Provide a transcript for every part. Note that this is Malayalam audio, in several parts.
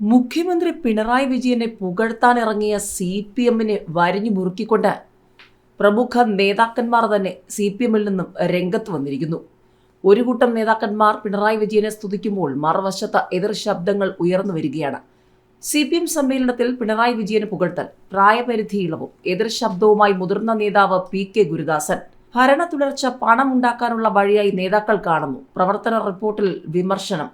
മുഖ്യമന്ത്രി പിണറായി വിജയനെ പുകഴ്ത്താനിറങ്ങിയ സി പി എമ്മിനെ വരിഞ്ഞു മുറുക്കിക്കൊണ്ട് പ്രമുഖ നേതാക്കന്മാർ തന്നെ സി പി എമ്മിൽ നിന്നും രംഗത്ത് വന്നിരിക്കുന്നു. ഒരു കൂട്ടം നേതാക്കന്മാർ പിണറായി വിജയനെ സ്തുതിക്കുമ്പോൾ മറുവശത്ത് എതിർ ശബ്ദങ്ങൾ ഉയർന്നു വരികയാണ്. സി പി എം സമ്മേളനത്തിൽ പിണറായി വിജയന് പുകഴ്ത്തൽ പ്രായപരിധി ഇളവും എതിർ ശബ്ദവുമായി മുതിർന്ന നേതാവ് പി കെ ഗുരുദാസൻ. ഭരണ തുടർച്ച പണമുണ്ടാക്കാനുള്ള വഴിയായി നേതാക്കൾ കാണുന്നു. പ്രവർത്തന റിപ്പോർട്ടിൽ വിമർശനം.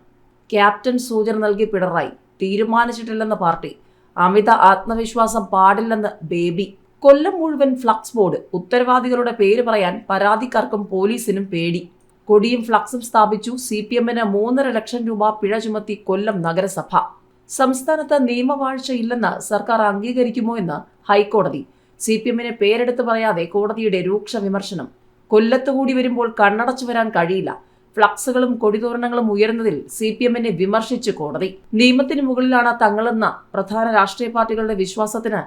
ക്യാപ്റ്റൻ സൂചന നൽകി പിണറായി. തീരുമാനിച്ചിട്ടില്ലെന്ന് പാർട്ടി. അമിത ആത്മവിശ്വാസം പാടില്ലെന്ന് ബേബി. കൊല്ലം മുഴുവൻ ഫ്ലക്സ് ബോർഡ്. ഉത്തരവാദികളുടെ പേര് പറയാൻ പരാതിക്കാർക്കും പോലീസിനും പേടി. കൊടിയും ഫ്ലക്സും സ്ഥാപിച്ചു സി പി എമ്മിന് മൂന്നര ലക്ഷം രൂപ പിഴ ചുമത്തി കൊല്ലം നഗരസഭ. സംസ്ഥാനത്ത് നിയമവാഴ്ചയില്ലെന്ന് സർക്കാർ അംഗീകരിക്കുമോ എന്ന് ഹൈക്കോടതി. സി പി എമ്മിനെ പേരെടുത്ത് പറയാതെ കോടതിയുടെ രൂക്ഷ വിമർശനം. കൊല്ലത്തുകൂടി വരുമ്പോൾ കണ്ണടച്ചു വരാൻ കഴിയില്ല. ഫ്ലക്സുകളും കൊടിതോരണങ്ങളും ഉയർന്നതിൽ സി പി എമ്മിനെ വിമർശിച്ച് കോടതി. നിയമത്തിന് മുകളിലാണ് തങ്ങളെന്ന പ്രധാന രാഷ്ട്രീയ പാർട്ടികളുടെ വിശ്വാസത്തിന്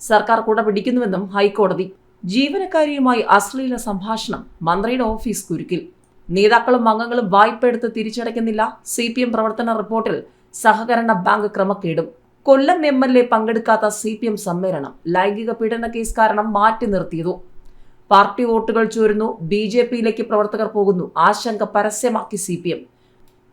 സർക്കാർ കൂടെ പിടിക്കുന്നുവെന്നും ഹൈക്കോടതി. ജീവനക്കാരിയുമായി അശ്ലീല സംഭാഷണം മന്ത്രിയുടെ ഓഫീസ് കുരുക്കിൽ. നേതാക്കളും അംഗങ്ങളും വായ്പ എടുത്ത് തിരിച്ചടയ്ക്കുന്നില്ല സി പി എം പ്രവർത്തന റിപ്പോർട്ടിൽ സഹകരണ ബാങ്ക് ക്രമക്കേടും. കൊല്ലം എം എൽ എ പങ്കെടുക്കാത്ത സി പി എം സമ്മേളനം ലൈംഗിക പീഡന കേസ് കാരണം മാറ്റി നിർത്തിയതു. പാർട്ടി വോട്ടുകൾ ചോരുന്നു. ബി ജെ പിയിലേക്ക് പ്രവർത്തകർ പോകുന്നു. ആശങ്ക പരസ്യമാക്കി സി പി എം.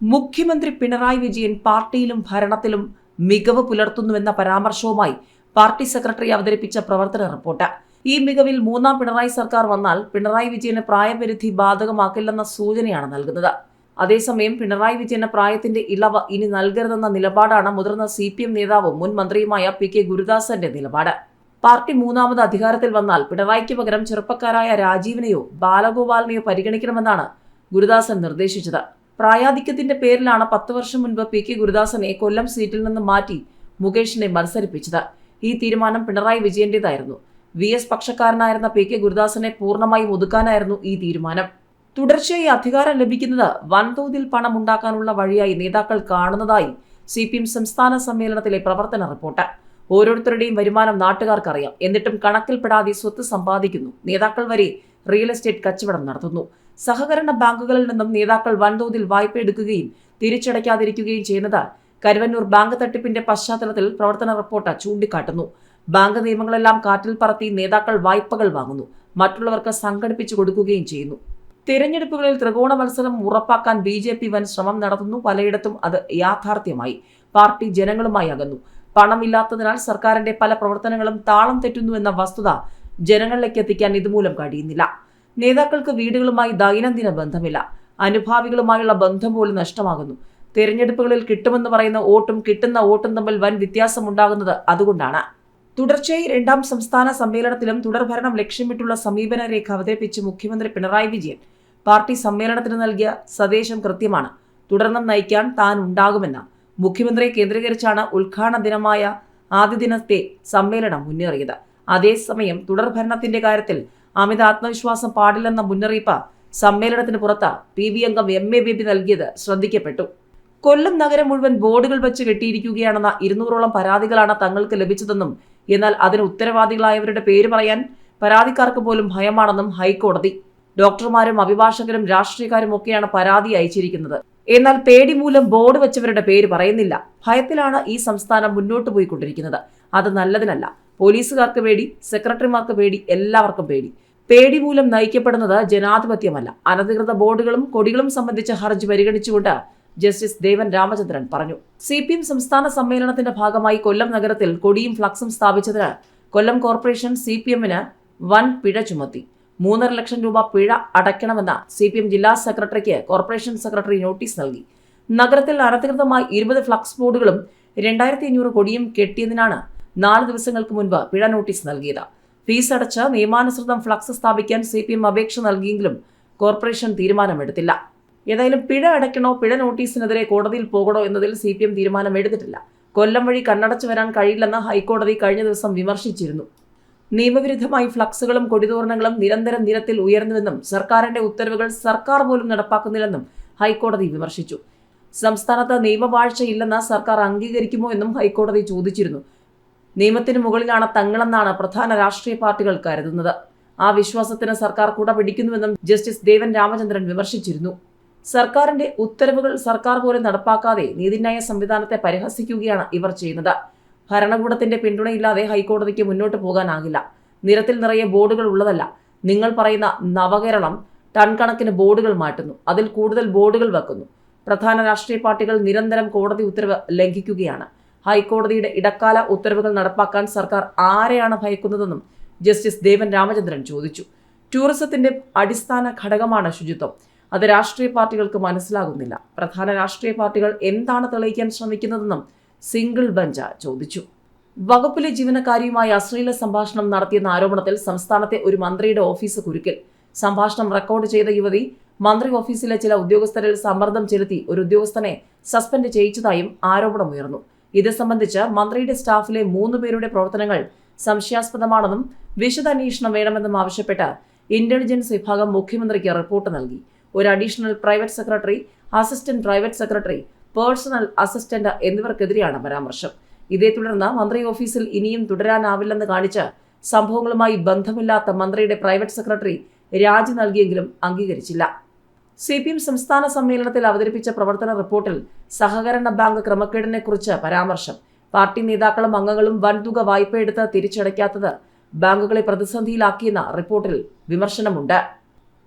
മുഖ്യമന്ത്രി പിണറായി വിജയൻ പാർട്ടിയിലും ഭരണത്തിലും മികവ് പുലർത്തുന്നുവെന്ന പരാമർശവുമായി പാർട്ടി സെക്രട്ടറി അവതരിപ്പിച്ച പ്രവർത്തന റിപ്പോർട്ട്. ഈ മികവിൽ മൂന്നാം പിണറായി സർക്കാർ വന്നാൽ പിണറായി വിജയന് പ്രായപരിധി ബാധകമാക്കില്ലെന്ന സൂചനയാണ് നൽകുന്നത്. അതേസമയം പിണറായി വിജയന് പ്രായത്തിന്റെ ഇളവ് ഇനി നൽകരുതെന്ന നിലപാടാണ് മുതിർന്ന സി നേതാവും മുൻ മന്ത്രിയുമായ പി കെ ഗുരുദാസന്റെ നിലപാട്. പാർട്ടി മൂന്നാമത് അധികാരത്തിൽ വന്നാൽ പിണറായിക്ക് പകരം ചെറുപ്പക്കാരായ രാജീവിനെയോ ബാലഗോപാലിനെയോ പരിഗണിക്കണമെന്നാണ് ഗുരുദാസൻ നിർദ്ദേശിച്ചത്. പ്രായാധിക്യത്തിന്റെ പേരിലാണ് പത്ത് വർഷം മുൻപ് പി കെ ഗുരുദാസനെ കൊല്ലം സീറ്റിൽ നിന്ന് മാറ്റി മുകേഷിനെ മത്സരിപ്പിച്ചത്. ഈ തീരുമാനം പിണറായി വിജയന്റേതായിരുന്നു. വി എസ് പക്ഷക്കാരനായിരുന്ന പി കെ ഗുരുദാസനെ പൂർണമായും ഒതുക്കാനായിരുന്നു ഈ തീരുമാനം. തുടർച്ചയായി അധികാരം ലഭിക്കുന്നത് വൻതോതിൽ പണം ഉണ്ടാക്കാനുള്ള വഴിയായി നേതാക്കൾ കാണുന്നതായി സി പി എം സംസ്ഥാന സമ്മേളനത്തിലെ പ്രവർത്തന റിപ്പോർട്ട്. ഓരോരുത്തരുടെയും വരുമാനം നാട്ടുകാർക്കറിയാം. എന്നിട്ടും കണക്കിൽപ്പെടാതെ സ്വത്ത് സമ്പാദിക്കുന്നു. നേതാക്കൾ വരെ റിയൽ എസ്റ്റേറ്റ് കച്ചവടം നടത്തുന്നു. സഹകരണ ബാങ്കുകളിൽ നിന്നും നേതാക്കൾ വൻതോതിൽ വായ്പ എടുക്കുകയും തിരിച്ചടയ്ക്കാതിരിക്കുകയും ചെയ്യുന്നത് കരുവന്നൂർ ബാങ്ക് തട്ടിപ്പിന്റെ പശ്ചാത്തലത്തിൽ പ്രവർത്തന റിപ്പോർട്ട് ചൂണ്ടിക്കാട്ടുന്നു. ബാങ്ക് നിയമങ്ങളെല്ലാം കാറ്റിൽ പറത്തി നേതാക്കൾ വായ്പകൾ വാങ്ങുന്നു. മറ്റുള്ളവർക്ക് സംഘടിപ്പിച്ചു കൊടുക്കുകയും ചെയ്യുന്നു. തിരഞ്ഞെടുപ്പുകളിൽ ത്രികോണ മത്സരം ഉറപ്പാക്കാൻ ബി ജെ പി വൻ ശ്രമം നടത്തുന്നു. പലയിടത്തും അത് യാഥാർത്ഥ്യമായി. പാർട്ടി ജനങ്ങളുമായി അകന്നു. പണമില്ലാത്തതിനാൽ സർക്കാരിന്റെ പല പ്രവർത്തനങ്ങളും താളം തെറ്റുന്നു എന്ന വസ്തുത ജനങ്ങളിലേക്ക് എത്തിക്കാൻ ഇതുമൂലം കഴിയുന്നില്ല. നേതാക്കൾക്ക് വീടുകളുമായി ദൈനംദിന ബന്ധമില്ല. അനുഭാവികളുമായുള്ള ബന്ധം പോലും നഷ്ടമാകുന്നു. തിരഞ്ഞെടുപ്പുകളിൽ കിട്ടുമെന്ന് പറയുന്ന വോട്ടും കിട്ടുന്ന വോട്ടും തമ്മിൽ വൻ വ്യത്യാസമുണ്ടാകുന്നത് അതുകൊണ്ടാണ്. തുടർച്ചയായി രണ്ടാം സംസ്ഥാന സമ്മേളനത്തിലും തുടർഭരണം ലക്ഷ്യമിട്ടുള്ള സമീപന രേഖ അവതരിപ്പിച്ച് മുഖ്യമന്ത്രി പിണറായി വിജയൻ പാർട്ടി സമ്മേളനത്തിന് നൽകിയ സന്ദേശം കൃത്യമാണ്. തുടർന്നും നയിക്കാൻ താൻ ഉണ്ടാകുമെന്ന് മുഖ്യമന്ത്രിയെ കേന്ദ്രീകരിച്ചാണ് ഉദ്ഘാടന ദിനമായ ആദ്യ ദിനത്തെ സമ്മേളനം മുന്നേറിയത്. അതേസമയം തുടർ ഭരണത്തിന്റെ കാര്യത്തിൽ അമിത ആത്മവിശ്വാസം പാടില്ലെന്ന മുന്നറിയിപ്പ് സമ്മേളനത്തിന് പുറത്ത് പി ബി അംഗം എം എ ബേബി നൽകിയത് ശ്രദ്ധിക്കപ്പെട്ടു. കൊല്ലം നഗരം മുഴുവൻ ബോർഡുകൾ വെച്ച് കെട്ടിയിരിക്കുകയാണെന്ന ഇരുന്നൂറോളം പരാതികളാണ് തങ്ങൾക്ക് ലഭിച്ചതെന്നും എന്നാൽ അതിന് ഉത്തരവാദികളായവരുടെ പേര് പറയാൻ പരാതിക്കാർക്ക് പോലും ഭയമാണെന്നും ഹൈക്കോടതി ഡോക്ടർമാരും അഭിഭാഷകരും രാഷ്ട്രീയക്കാരും ഒക്കെയാണ് പരാതി അയച്ചിരിക്കുന്നത്. എന്നാൽ പേടി മൂലം ബോർഡ് വെച്ചവരുടെ പേര് പറയുന്നില്ല. ഭയത്തിലാണ് ഈ സംസ്ഥാനം മുന്നോട്ട് പോയിക്കൊണ്ടിരിക്കുന്നത്. അത് നല്ലതിനല്ല. പോലീസുകാർക്ക് പേടി സെക്രട്ടറിമാർക്ക് പേടി എല്ലാവർക്കും പേടി. പേടി മൂലം നയിക്കപ്പെടുന്നത് ജനാധിപത്യമല്ല. അനധികൃത ബോർഡുകളും കൊടികളും സംബന്ധിച്ച ഹർജി പരിഗണിച്ചുകൊണ്ട് ജസ്റ്റിസ് ദേവൻ രാമചന്ദ്രൻ പറഞ്ഞു. സി പി എം സംസ്ഥാന സമ്മേളനത്തിന്റെ ഭാഗമായി കൊല്ലം നഗരത്തിൽ കൊടിയും ഫ്ലക്സും സ്ഥാപിച്ചതിന് കൊല്ലം കോർപ്പറേഷൻ സി പി എമ്മിന് വൻ പിഴ ചുമത്തി. മൂന്നര ലക്ഷം രൂപ പിഴ അടയ്ക്കണമെന്ന സി പി എം ജില്ലാ സെക്രട്ടറിക്ക് കോർപ്പറേഷൻ സെക്രട്ടറി നോട്ടീസ് നൽകി. നഗരത്തിൽ അനധികൃതമായി ഇരുപത് ഫ്ലക്സ് ബോർഡുകളും രണ്ടായിരത്തി അഞ്ഞൂറ് കൊടിയും കെട്ടിയതിനാണ് നാല് ദിവസങ്ങൾക്ക് മുൻപ് പിഴ നോട്ടീസ് നൽകിയത്. ഫീസ് അടച്ച് നിയമാനുസൃതം ഫ്ലക്സ് സ്ഥാപിക്കാൻ സി പി എം അപേക്ഷ നൽകിയെങ്കിലും കോർപ്പറേഷൻ തീരുമാനമെടുത്തില്ല. ഏതായാലും പിഴ അടയ്ക്കണോ പിഴ നോട്ടീസിനെതിരെ കോടതിയിൽ പോകണോ എന്നതിൽ സി പി എം തീരുമാനമെടുത്തിട്ടില്ല. കൊല്ലം വഴി കണ്ണടച്ചു വരാൻ കഴിയില്ലെന്ന് ഹൈക്കോടതി കഴിഞ്ഞ ദിവസം വിമർശിച്ചിരുന്നു. നിയമവിരുദ്ധമായി ഫ്ലക്സുകളും കൊടിതോരണങ്ങളും നിരന്തരം നിരത്തിൽ ഉയർന്നുവെന്നും സർക്കാരിന്റെ ഉത്തരവുകൾ സർക്കാർ പോലും നടപ്പാക്കുന്നില്ലെന്നും ഹൈക്കോടതി വിമർശിച്ചു. സംസ്ഥാനത്ത് നിയമവാഴ്ചയില്ലെന്ന് സർക്കാർ അംഗീകരിക്കുമോ എന്നും ഹൈക്കോടതി ചോദിച്ചിരുന്നു. നിയമത്തിന് മുകളിലാണ് തങ്ങളെന്നാണ് പ്രധാന രാഷ്ട്രീയ പാർട്ടികൾ കരുതുന്നത്. ആ വിശ്വാസത്തിന് സർക്കാർ കൂടെ പിടിക്കുന്നുവെന്നും ജസ്റ്റിസ് ദേവൻ രാമചന്ദ്രൻ വിമർശിച്ചിരുന്നു. സർക്കാരിന്റെ ഉത്തരവുകൾ സർക്കാർ പോലും നടപ്പാക്കാതെ നീതിന്യായ സംവിധാനത്തെ പരിഹസിക്കുകയാണ് ഇവർ ചെയ്യുന്നത്. ഭരണകൂടത്തിന്റെ പിന്തുണയില്ലാതെ ഹൈക്കോടതിക്ക് മുന്നോട്ട് പോകാനാകില്ല. നിരത്തിൽ നിറയെ ബോർഡുകൾ ഉള്ളതല്ല. നിങ്ങൾ പറയുന്ന നവകേരളം ടൺ കണക്കിന് ബോർഡുകൾ മാറ്റുന്നു. അതിൽ കൂടുതൽ ബോർഡുകൾ വെക്കുന്നു. പ്രധാന രാഷ്ട്രീയ പാർട്ടികൾ നിരന്തരം കോടതി ഉത്തരവ് ലംഘിക്കുകയാണ്. ഹൈക്കോടതിയുടെ ഇടക്കാല ഉത്തരവുകൾ നടപ്പാക്കാൻ സർക്കാർ ആരെയാണ് ഭയക്കുന്നതെന്നും ജസ്റ്റിസ് ദേവൻ രാമചന്ദ്രൻ ചോദിച്ചു. ടൂറിസത്തിന്റെ അടിസ്ഥാന ഘടകമാണ് ശുചിത്വം. അത് രാഷ്ട്രീയ പാർട്ടികൾക്ക് മനസ്സിലാകുന്നില്ല. പ്രധാന രാഷ്ട്രീയ പാർട്ടികൾ എന്താണ് തെളിയിക്കാൻ ശ്രമിക്കുന്നതെന്നും സിംഗിൾ ബെഞ്ച് ചോദിച്ചു. വകുപ്പിലെ ജീവനക്കാരിയുമായി അശ്ലീല സംഭാഷണം നടത്തിയെന്ന ആരോപണത്തിൽ സംസ്ഥാനത്തെ ഒരു മന്ത്രിയുടെ ഓഫീസ് കുരുക്കിൽ. സംഭാഷണം റെക്കോർഡ് ചെയ്ത യുവതി മന്ത്രി ഓഫീസിലെ ചില ഉദ്യോഗസ്ഥരിൽ സമ്മർദ്ദം ചെലുത്തി ഒരു ഉദ്യോഗസ്ഥനെ സസ്പെൻഡ് ചെയ്യിച്ചതായും ആരോപണമുയർന്നു. ഇത് സംബന്ധിച്ച് മന്ത്രിയുടെ സ്റ്റാഫിലെ മൂന്ന് പേരുടെ പ്രവർത്തനങ്ങൾ സംശയാസ്പദമാണെന്നും വിശദാന്വേഷണം വേണമെന്നും ആവശ്യപ്പെട്ട് ഇന്റലിജൻസ് വിഭാഗം മുഖ്യമന്ത്രിക്ക് റിപ്പോർട്ട് നൽകി. ഒരു additional private secretary assistant private secretary personal assistant എന്നിവർക്കെതിരെയാണ് പരാമർശം. ഇതേ തുടർന്ന് മന്ത്രി ഓഫീസിൽ ഇനിയും തുടരാനാവില്ലെന്ന് കാണിച്ച് സംഭവങ്ങളുമായി ബന്ധമില്ലാത്ത മന്ത്രിയുടെ പ്രൈവറ്റ് സെക്രട്ടറി രാജി നൽകിയെങ്കിലും അംഗീകരിച്ചില്ല. സി പി എം സംസ്ഥാന സമ്മേളനത്തിൽ അവതരിപ്പിച്ച പ്രവർത്തന റിപ്പോർട്ടിൽ സഹകരണ ബാങ്ക് ക്രമക്കേടിനെക്കുറിച്ച് പരാമർശം. പാർട്ടി നേതാക്കളും അംഗങ്ങളും വൻതുക വായ്പയെടുത്ത് തിരിച്ചടയ്ക്കാത്തത് ബാങ്കുകളെ പ്രതിസന്ധിയിലാക്കിയെന്ന റിപ്പോർട്ടിൽ വിമർശനമുണ്ട്.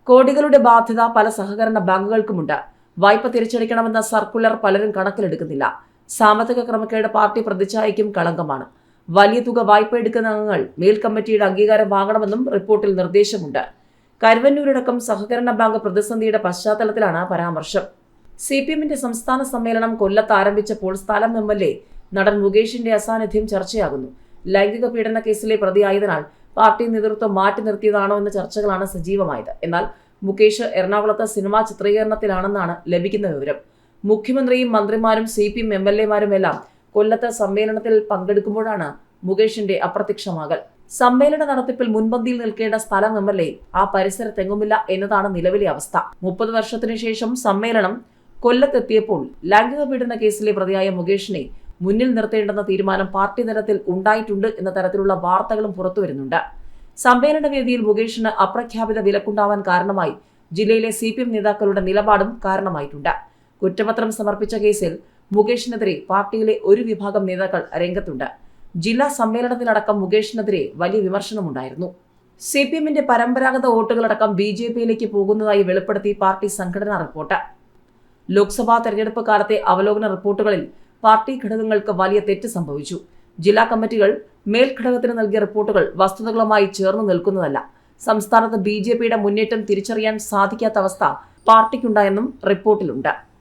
കോടികളുടെ ബാധ്യത പല സഹകരണ ബാങ്കുകൾക്കുമുണ്ട്. വായ്പ തിരിച്ചടിക്കണമെന്ന സർക്കുലർ പലരും കണക്കിലെടുക്കുന്നില്ല. സാമ്പത്തിക ക്രമക്കേട് പാർട്ടി പ്രതിച്ഛായയ്ക്കും കളങ്കമാണ്. വലിയ തുക വായ്പ എടുക്കുന്ന അംഗങ്ങൾ മേൽ കമ്മിറ്റിയുടെ അംഗീകാരം വാങ്ങണമെന്നും റിപ്പോർട്ടിൽ നിർദ്ദേശമുണ്ട്. കരുവന്നൂരടക്കം സഹകരണ ബാങ്ക് പ്രതിസന്ധിയുടെ പശ്ചാത്തലത്തിലാണ് പരാമർശം. സി പി എമ്മിന്റെ സംസ്ഥാന സമ്മേളനം കൊല്ലത്ത് ആരംഭിച്ചപ്പോൾ സ്ഥലം എം എൽ എ നടൻ മുകേഷിന്റെ അസാന്നിധ്യം ചർച്ചയാകുന്നു. ലൈംഗിക പീഡന കേസിലെ പ്രതിയായതിനാൽ പാർട്ടി നേതൃത്വം മാറ്റി നിർത്തിയതാണോ എന്ന ചർച്ചകളാണ് സജീവമായത്. എന്നാൽ മുകേഷ് എറണാകുളത്ത് സിനിമാ ചിത്രീകരണത്തിലാണെന്നാണ് ലഭിക്കുന്ന വിവരം. മുഖ്യമന്ത്രിയും മന്ത്രിമാരും സി പി എം എൽ എമാരും എല്ലാം കൊല്ലത്ത് സമ്മേളനത്തിൽ പങ്കെടുക്കുമ്പോഴാണ് മുകേഷിന്റെ അപ്രത്യക്ഷമാകൽ. സമ്മേളന നടത്തിപ്പിൽ മുൻപന്തിയിൽ നിൽക്കേണ്ട സ്ഥലം എം എൽ എ ആ പരിസരത്തെങ്ങുമില്ല എന്നതാണ് നിലവിലെ അവസ്ഥ. മുപ്പത് വർഷത്തിനു ശേഷം സമ്മേളനം കൊല്ലത്തെത്തിയപ്പോൾ ലൈംഗിക പീഡന കേസിലെ പ്രതിയായ മുകേഷിനെ മുന്നിൽ നിർത്തേണ്ടെന്ന തീരുമാനം പാർട്ടി തലത്തിൽ ഉണ്ടായിട്ടുണ്ട് എന്ന തരത്തിലുള്ള വാർത്തകളും പുറത്തുവരുന്നുണ്ട്. സമ്മേളന വേദിയിൽ മുകേഷിന് അപ്രഖ്യാപിത വിലക്കുണ്ടാവാൻ കാരണമായി ജില്ലയിലെ സി പി എം നേതാക്കളുടെ നിലപാടും കാരണമായിട്ടുണ്ട്. കുറ്റപത്രം സമർപ്പിച്ച കേസിൽ മുകേഷിനെതിരെ പാർട്ടിയിലെ ഒരു വിഭാഗം നേതാക്കൾ രംഗത്തുണ്ട്. ജില്ലാ സമ്മേളനത്തിലടക്കം മുകേഷിനെതിരെ വലിയ വിമർശനമുണ്ടായിരുന്നു. സി പി എമ്മിന്റെ പരമ്പരാഗത വോട്ടുകളടക്കം ബി ജെ പിയിലേക്ക് പോകുന്നതായി വെളിപ്പെടുത്തി പാർട്ടി സംഘടനാ റിപ്പോർട്ട്. ലോക്സഭാ തെരഞ്ഞെടുപ്പ് കാലത്തെ അവലോകന റിപ്പോർട്ടുകളിൽ പാർട്ടി ഘടകങ്ങൾക്ക് വലിയ തെറ്റ് സംഭവിച്ചു. ജില്ലാ കമ്മിറ്റികൾ മേൽഘടകത്തിന് നൽകിയ റിപ്പോർട്ടുകൾ വസ്തുതകളുമായി ചേർന്ന് നിൽക്കുന്നതല്ല. സംസ്ഥാനത്ത് ബി ജെ പിയുടെ മുന്നേറ്റം തിരിച്ചറിയാൻ സാധിക്കാത്ത അവസ്ഥ പാർട്ടിക്കുണ്ടായെന്നും റിപ്പോർട്ടിലുണ്ട്.